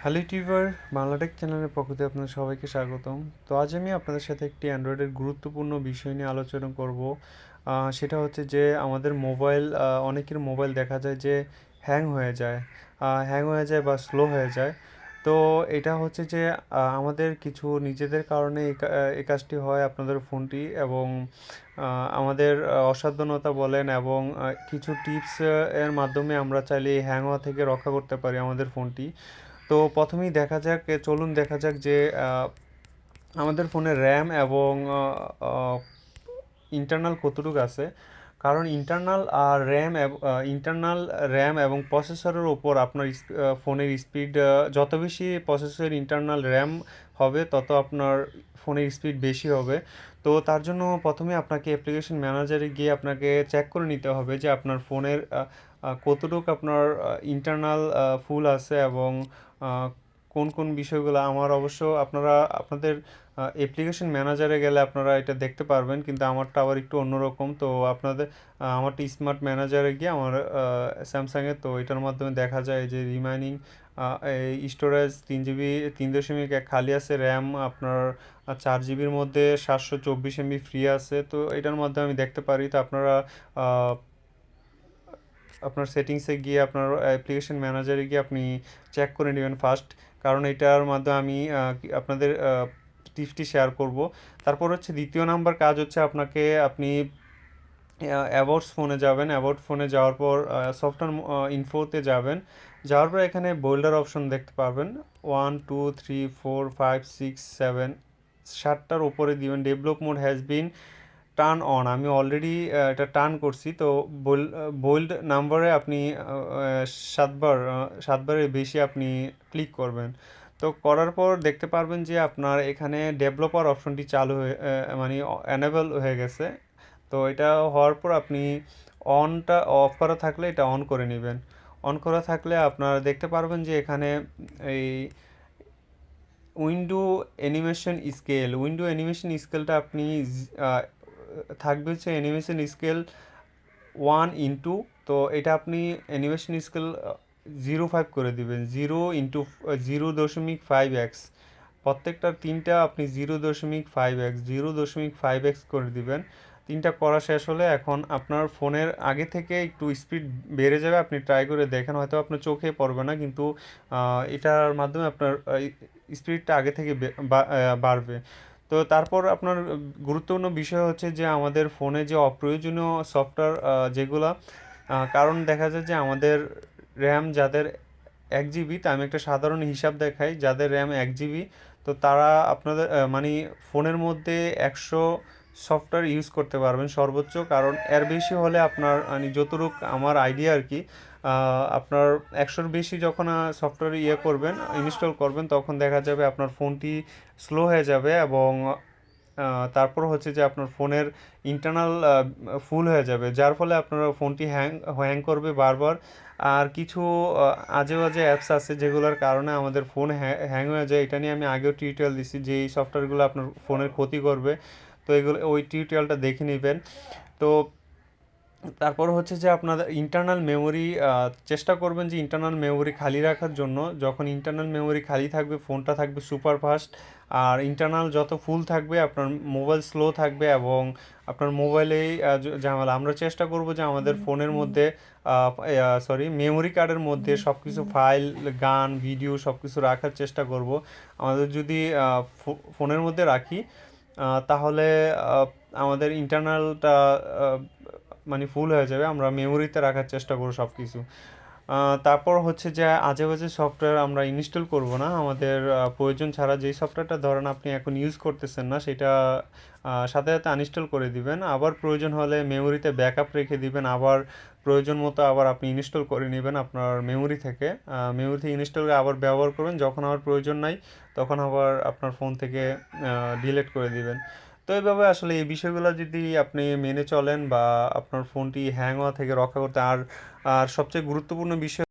Hello YouTuber Bangla Tech চ্যানেলের পক্ষ থেকে আপনাদের সবাইকে স্বাগতম। তো আজ আমি আপনাদের সাথে একটি অ্যান্ড্রয়েডের গুরুত্বপূর্ণ বিষয় নিয়ে আলোচনা করব। সেটা হচ্ছে যে আমাদের মোবাইল অনেকের মোবাইল দেখা যায় যে হ্যাং হয়ে যায়। হ্যাং হয়ে যায় বা স্লো হয়ে যায়। তো এটা হচ্ছে যে আমাদের কিছু নিজেদের কারণে এই কাজটি হয় আপনাদের ফোনটি এবং আমাদের আহ, বলেন এবং কিছু টিপস এর মাধ্যমে আমরা চাইলে এই হ্যাং হওয়া থেকে রক্ষা করতে পারি আমাদের ফোনটি। তো প্রথমেই দেখা যাক চলুন দেখা যাক যে আমাদের ফোনে র্যাম এবং ইন্টারনাল কতটুকু আছে। কারণ ইন্টারনাল আর র্যাম ইন্টারনাল র্যাম এবং প্রসেসরের ওপর আপনার ফোনের স্পিড যত বেশি প্রসেসরের ইন্টারনাল র্যাম হবে, তত আপনার ফোনের স্পিড বেশি হবে। তো তার জন্য প্রথমে আপনাকে অ্যাপ্লিকেশন ম্যানেজারে গিয়ে আপনাকে চেক করে নিতে হবে যে আপনার ফোনের কতটুকু আপনার ইন্টারনাল ফুল আছে এবং কোন কোন বিষয়গুলো? আমার অবশ্য আপনারা, আপনাদের অ্যাপ্লিকেশন ম্যানেজারে গেলে আপনারা এটা দেখতে পারবেন, কিন্তু আমারটা আবার একটু অন্যরকম। তো আপনাদের আমারটা স্মার্ট ম্যানেজারে গিয়ে আমার স্যামসাংয়ের তো এটার মাধ্যমে দেখা যায় যে রিমাইনিং এই স্টোরেজ তিন জিবি তিন দশমিক এক খালি আছে র্যাম আপনার চার জিবির মধ্যে সাতশো চব্বিশ এমবি ফ্রি আছে। তো এটার মাধ্যমে আমি দেখতে পারি। তো আপনারা আপনার সেটিংসে গিয়ে আপনার অ্যাপ্লিকেশন ম্যানেজারে গিয়ে আপনি চেক করে নেবেন ফার্স্ট কারণ এটার মাধ্যমে আমি আপনাদের টিপসটি শেয়ার করব। তারপর হচ্ছে দ্বিতীয় নাম্বার কাজ হচ্ছে আপনাকে, আপনি অ্যাবাউটস ফোনে যাবেন। অ্যাবাউট ফোনে যাওয়ার পর সফটওয়্যার ইনফোতে যাবেন। যাওয়ার পর এখানে বোল্ডার অপশন দেখতে পারবেন। One two three four five six seven সাতটার উপরে দিবেন। Develop mode has been turn on আমি অলরেডি এটা টার্ন করছি। তো বোল্ড নাম্বারে আপনি সাতবার সাতবারের বেশি আপনি ক্লিক করবেন। তো করার পর দেখতে পারবেন যে আপনার এখানে ডেভেলপার অপশনটি চালু হয়ে মানে অ্যানেবল হয়ে গেছে। তো এটা হওয়ার পর আপনি অনটা অফ করা থাকলে এটা অন করে নেবেন। অন করা থাকলে আপনারা দেখতে পারবেন যে এখানে এই window animation scale, window animation স্কেলটা আপনি থাকবে হচ্ছে অ্যানিমেশন স্কেল ওয়ান ইন্টু তো এটা আপনি অ্যানিমেশন স্কেল জিরো ফাইভ করে দিবেন। জিরো ইন্টু জিরো দশমিক ফাইভ এক্স প্রত্যেকটার তিনটা আপনি জিরো দশমিক ফাইভ এক্স জিরো দশমিক ফাইভ এক্স করে দিবেন। তিনটা করা শেষ হলে এখন আপনার ফোনের আগে থেকে একটু স্পিড বেড়ে যাবে। আপনি ট্রাই করে দেখেন, হয়তো আপনার চোখে পড়বে না, কিন্তু এটার মাধ্যমে আপনার স্পিডটা আগে থেকে বাড়বে। তো তারপর আপনার গুরুত্বপূর্ণ বিষয় হচ্ছে যে আমাদের ফোনে যে অপ্রয়োজনীয় সফটওয়্যার যেগুলা কারণ দেখা যায় যে আমাদের র্যাম যাদের এক জিবি, তা আমি একটা সাধারণ হিসাব দেখাই, যাদের র্যাম এক জিবি, তো তারা আপনাদের মানে ফোনের মধ্যে একশো সফটওয়্যার ইউজ করতে পারবেন সর্বোচ্চ, কারণ এর বেশি হলে আপনার মানে যতটুক আমার আইডিয়া আর কি আপনার একশোর বেশি যখন সফটওয়্যার ইয়ে করবেন ইনস্টল করবেন, তখন দেখা যাবে আপনার ফোনটি স্লো হয়ে যাবে এবং তারপর হচ্ছে যে আপনার ফোনের ইন্টারনাল ফুল হয়ে যাবে। যার ফলে আপনার ফোনটি হ্যাং হ্যাং করবে বারবার। আর কিছু আজে বাজে অ্যাপস আছে যেগুলোর কারণে আমাদের ফোন হ্যাং হয়ে যায়। এটা নিয়ে আমি আগেও টিউটোরিয়াল দিছি যে এই সফটওয়্যারগুলো আপনার ফোনের ক্ষতি করবে। তো এগুলো, ওই টিউটোরিয়ালটা দেখে নেবেন। তো তারপর হচ্ছে যে আপনাদের ইন্টারনাল মেমোরি চেষ্টা করবেন যে ইন্টারনাল মেমোরি খালি রাখার জন্য। যখন ইন্টারনাল মেমোরি খালি থাকবে ফোনটা থাকবে সুপার ফাস্ট আর ইন্টারনাল যত ফুল থাকবে আপনার মোবাইল স্লো থাকবে এবং আপনার মোবাইলেই ঝামেলা। আমরা চেষ্টা করব যে আমাদের ফোনের মধ্যে সরি মেমোরি কার্ডের মধ্যে সব কিছু ফাইল গান ভিডিও সব কিছু রাখার চেষ্টা করব। আমাদের যদি ফোনের মধ্যে রাখি তাহলে আমাদের ইন্টারনালটা মানে ফুল হয়ে যাবে, আমরা মেমোরিতে রাখার চেষ্টা করব সব কিছু তারপর হচ্ছে যে আজে বাজে সফটওয়্যার আমরা ইনস্টল করব না। আমাদের প্রয়োজন ছাড়া যেই সফটওয়্যারটা ধরেন আপনি এখন ইউজ করতেছেন না, সেটা সাথে সাথে আনইনস্টল করে দিবেন। আবার প্রয়োজন হলে মেমোরিতে ব্যাকআপ রেখে দিবেন। আবার প্রয়োজন মতো আবার আপনি ইনস্টল করে নেবেন আপনার মেমোরি থেকে। মেমোরি থেকে ইনস্টল করে আবার ব্যবহার করবেন। যখন আবার প্রয়োজন নাই, তখন আবার আপনার ফোন থেকে ডিলিট করে দিবেন। তো এইভাবে আসলে এই বিষয়গুলো যদি আপনি মেনে চলেন বা আপনার ফোনটি হ্যাং হওয়া থেকে রক্ষা করতে, আর আর সবচেয়ে গুরুত্বপূর্ণ বিষয়